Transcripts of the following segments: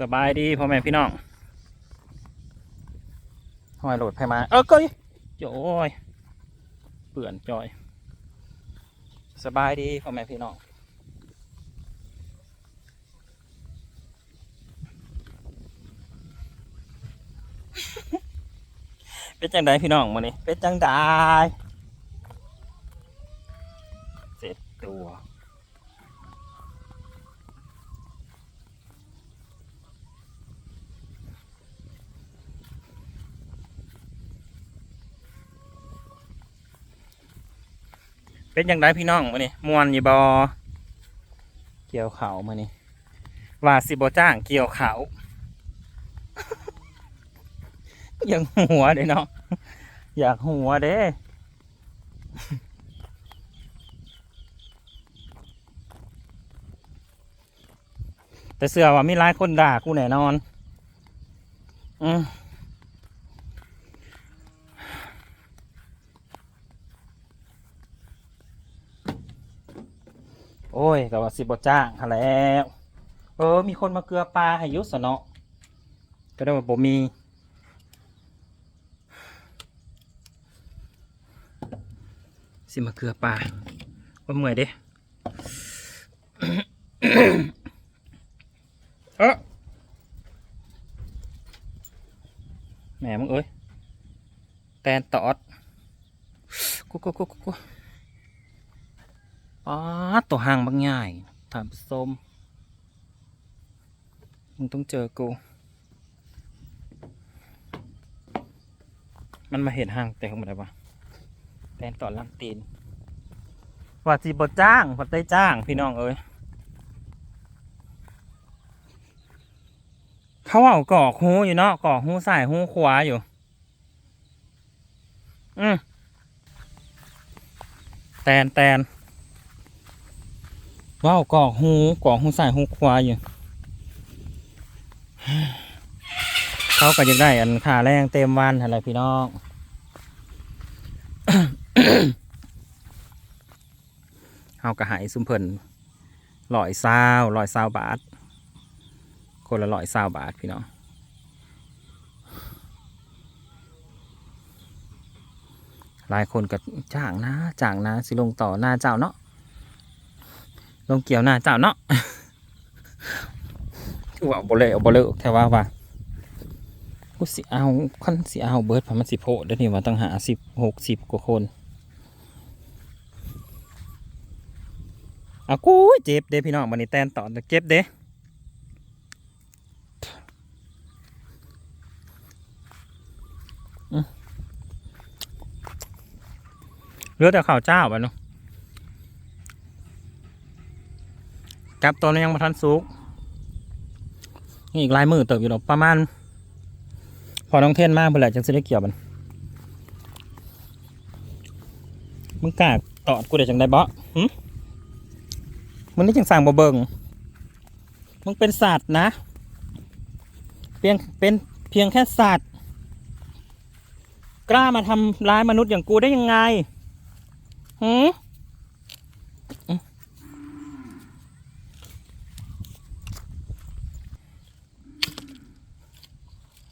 สบายดีพ่อแม่พี่น้องหอยโหลดไผมา เออเก้ยโจ้ยเปื่อนจอย สบายดีพ่อแม่พี่น้องเป็นจังไดพี่น้องมื้อนี้เป็นจังไดเสร็จตัว เป็นยังไงพี่น้องมื้อนี้มวนอยู่บอเกี่ยวเขามื้อนี้ว่าสิบ่จ้างเกี่ยวเขายังหัวเด้เนาะอยากหัวเด้แต่เสือว่ามีหลายคนด่ากูแน่นอน อืม ยกับว่าสิบจ้างหั้นแล้วเออ มีคนมาเกลือปลาให้ยุสเนาะก็ได้ว่าบ่มีสิมาเกลือปลาว่าเมื่อยเด้เออแหมมึงเอ้ยแตนตอดกุ๊กกุ๊กกุ๊กกุ๊ก อ๋อตัวห่างบางใหญ่ถามส้มมึงต้องเจอกู มันมาเห็นห่างแต่เขาไม่ได้ปะแตนต่อลำตีนว่าจีบจ้างว่าได้จ้างพี่น้องเอ้ยเขาเอากอกหูอยู่เนาะกอกหูใส่หูขวาอยู่ อืมแตนแตน ว้าวกอกหูกอกหูใส่หูควายอยู่เขาก็ยังได้อันขาแรงเต็มวันอะไรพี่น้องเขาก็หายซุมเพิ่นลอยซาวลอยซาวบาท คนละลอยซาวบาทพี่น้องหลายคนก็จ้างนะจ้างนะสิลงต่อหน้าเจ้าเนาะ ลงเกี่ยวหน้าเจ้าเนาะคือว่าบ่เลยเอาบ่เลยแค่ว่าว่ากูสิเอาคันสิเอาเบิร์ดพมันสิโพดเดี๋ยวนี้ว่าต้องหาสิบหกสิบกว่าคนอากูเจ็บเด้พี่น้องวันนี้แตนต่อเจ็บเด้เลือแต่ข้าวเจ้าไปเนาะ กับตัวนี้ยังมาทันสุกนี่อีกลายมือเติบอยู่ดอกประมาณ พอน้องเทนมากเพื่อแหละจังสิได้เกี่ยวมันมึงกล้าตอดกูได้จังได้บ่หึมึงนี่จังสั่งบ่เบิงมึงเป็นสัตว์นะ เพียงเป็นเพียงแค่สัตว์กล้ามาทำร้ายมนุษย์อย่างกูได้ยังไงหืม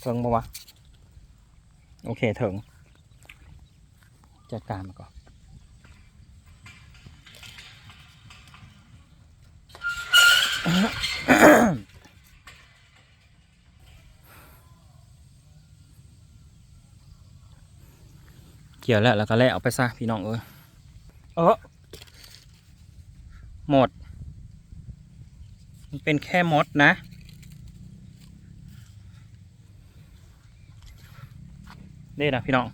ถึงปะวะ โอเคถึง จัดการมาก่อนเกี่ยวแล้วแล้วก็แล้วเอาไปซะพี่น้องเอ้ยเออหมด มันเป็นแค่มดนะ นี่นะพี่น้อง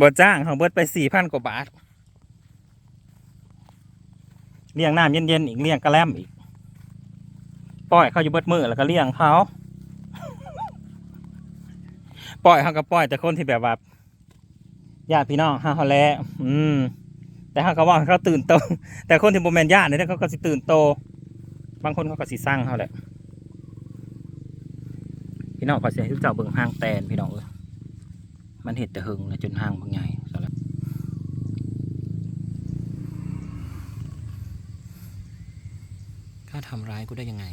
บทจ้างของเบิดไปสี่พันกว่าบาท เลี้ยงน้ำเย็นๆอีกเลี้ยงกระแลมอีก ปล่อยเขาอยู่เบิดมือแล้วก็เลี้ยงเขาปล่อยเขาก็ปล่อยแต่คนที่แบบว่าญาติพี่น้องห้าเขาแล้วอืม แต่เขาก็ว่าเขาตื่นโต แต่คนที่โมเมนญาติเนี่ยเขาก็สิตื่นโต บางคนเขาก็สิสร้างเขาแหละ พี่น้องขอเสียให้ทุกเจ้าเบิ่งห้างแตนพี่น้องเอ้ยมันเห็ดแต่หึงนะจนห้างบางใหญ่ซะแล้วทำร้ายกูได้ยังไง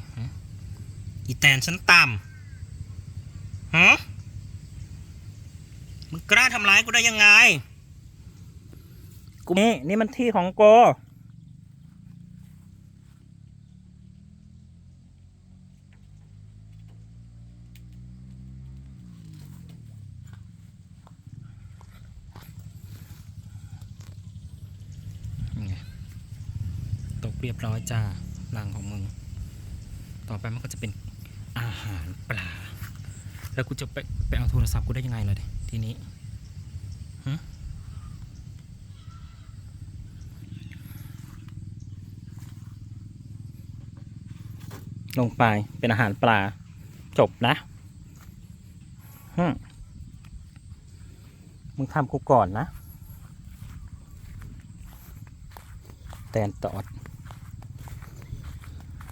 อีแตนฉันต่ำฮะมึงกล้าทำร้ายกูได้ยังไง กูนี่นี่มันที่ของโกนี่ไงตก เรียบร้อยจ้ารังของมึง ต่อไปมันก็จะเป็นอาหารปลา แล้วกูจะไปไปเอาโทรศัพท์กูได้ยังไงล่ะทีนี้หึลงไปเป็นอาหารปลา จบนะฮึมมึงทำกูก่อนนะ แตนตอด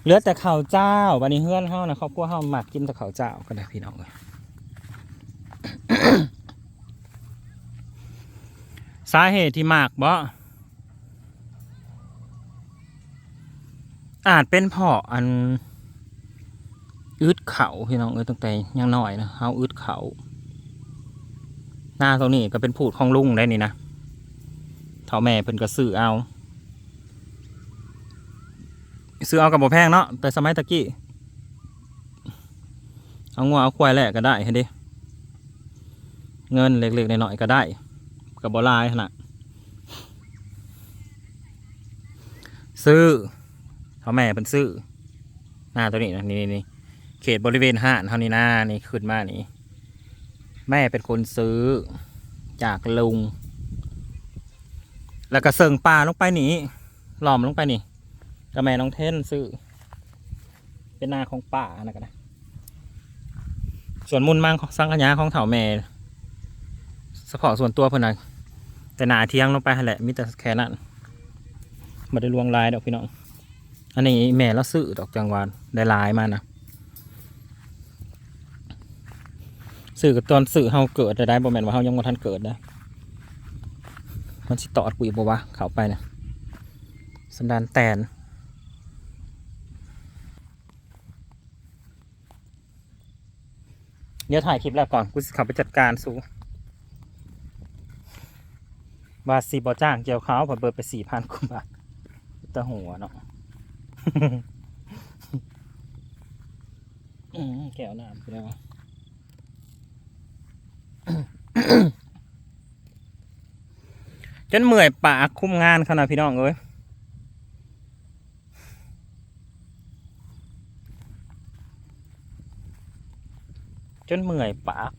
เหลือแต่ข้าวเจ้าวันนี้เฮือนเฮานะครอบครัวเฮามักกินแต่ข้าวเจ้าก็ได้พี่น้องเลยสาเหตุที่หมากบ่อาจเป็นเพาะอันอึดเขาพี่น้องเอ้ยตั้งแต่ยังน้อยนะเฮาอึดเขา หน้าตรงนี้ก็เป็นพูดของลุงได้นี่นะเท่าแม่เพิ่นก็ซื้อเอา ซื้อเอากับบ่แพงเนาะแต่สมัยตะกี้ เอางัวเอาควายแหละก็ได้เห็นดิเงินเล็กๆน้อยๆก็ได้กับบ่ลายขนาดซื้อเขาแม่เป็นซื้อหน้าตัวนี้นะนี่นี่เขตบริเวณห้านเท่านี้หนะนี่ขึ้นมานี่แม่เป็นคนซื้อจากลุง แล้วก็เสิงปลาลงไปนี่หลอมลงไปนี่ กับแม่น้องเท่นซื้อเป็นนาของป่านะกันนะส่วนมุนมังของสังขยาของเถาแม่สปอร์ส่วนตัวเพื่อนนะแต่หนาเที่ยงลงไปแหละมีแต่แค่นั้นมาได้ลวงลายดอกพี่น้อง อันนี้แม่แล้วซื้อดอกจังหวานได้ลายมานะซื้อกับตอนซื้อเฮาเกิดได้ได้บ่แม่นว่าเฮายังบ่ทันเกิดนะมันสิตอดกูอีกบ่วะเข้าไปนะสันดานแตน เดี๋ยวถ่ายคลิปแล้วก่อนกูสิขับไปจัดการสูว่าสีบอจ้างเกี่ยวเขาผมเบิดไปสี่พันกว่าบาทตะหัวเนาะแก้วน้ำไปแล้วจนเมื่อยปากคุ้มงานขนาดพี่น้องเอ้ย จนเมื่อยปาก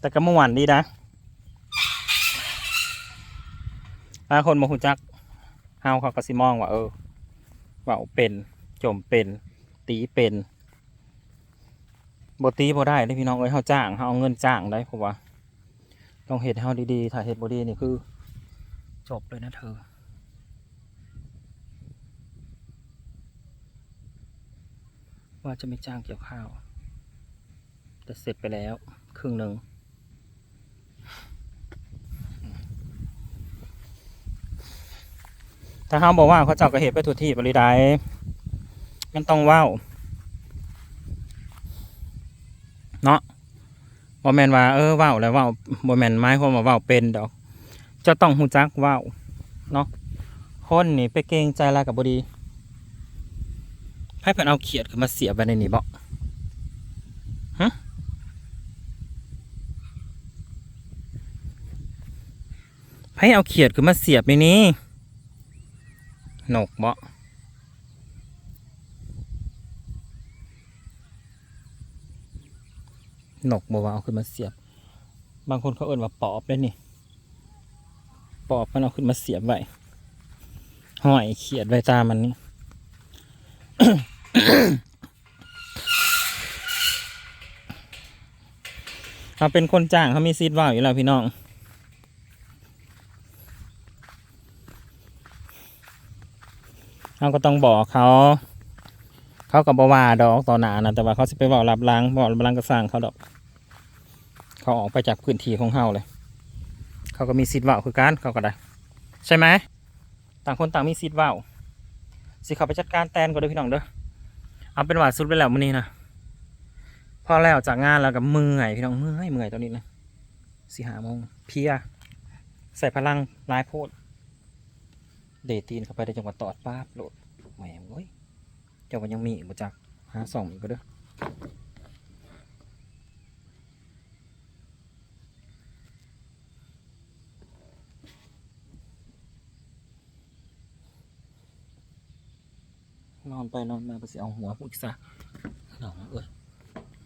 แต่ก็เมื่อวานดีนะบางคนมาหูจักเฮาเขาก็สิมองว่า เออเว่าเป็นจมเป็นตีเป็นบตีบ่ได้เด้พี่น้องเอ้ยเฮาจ้างเฮาเอาเงินจ้างได้เพราะว่าต้องเฮ็ดเฮาดีๆถ้าเฮ็ดบดีนี่คือ จบเลยนะเธอว่าจะไม่จ้างเกี่ยวข้าว แต่เสร็จไปแล้ว ครึ่งหนึ่งถ้าเขาบอกว่าเขาเจ้าก็เหตุไปทุกที่บริได้มันต้องว้าวเนาะบอแมนว่าเออว้าวแล้วว้าวบอแมนไม้ความว่าว้าเป็นดอก จะต้องหูจักว้าวเนาะคนนี่ไปเกงใจอะไรกับบดีให้เพิ่นเอาเขียดขึ้นมาเสียบไว้ในนี่บ่ ให้เอาเขียดขึ้นมาเสียบในนี้หนกเบ่หนกบ่ว่าเอาขึ้นมาเสียบ บางคนเขาเอ่นว่าปอบได้นี่ ปอบมันเอาขึ้นมาเสียบไว้ห้อยเขียดไว้ตามมันนี่เขาเป็นคนจ้างเขามีซีดว่าวอยู่แล้วพี่น้อง เขาก็ต้องบอกเขา เขากับบว่าดอกต่อหนานะแต่ว่าเขาสิไปบอกรับล้างบอกรับล้างก็สร้างเขาดอก เขาออกไปจากพื้นที่ของเขาเลย เขาก็มีสิทธิ์ว่าคือกันเขาก็ได้ ใช่ไหมต่างคนต่างมีสิทธิ์ว่าสิเขับไปจัดการแตนก่อนเด้พี่น้องเด้อเอาเป็นว่าสุดไปแล้วมื้อนี้นะพอแล้วจากงานแล้วกับเมื่อยพี่น้องเมื่อยเมื่อยตอนนี้นะสี่หาโมงเพียใส่พลังลายโพด เดทตีนเข้าไปในจังหวัดตอดป้าบโหลดแหมเว้ยจ้ามันยังมีอีกบ่จักหาส่องอีกก็เด้อนอนไปนอนมาไปสิเอาหัวพวกอีกซะหนองเอ้ย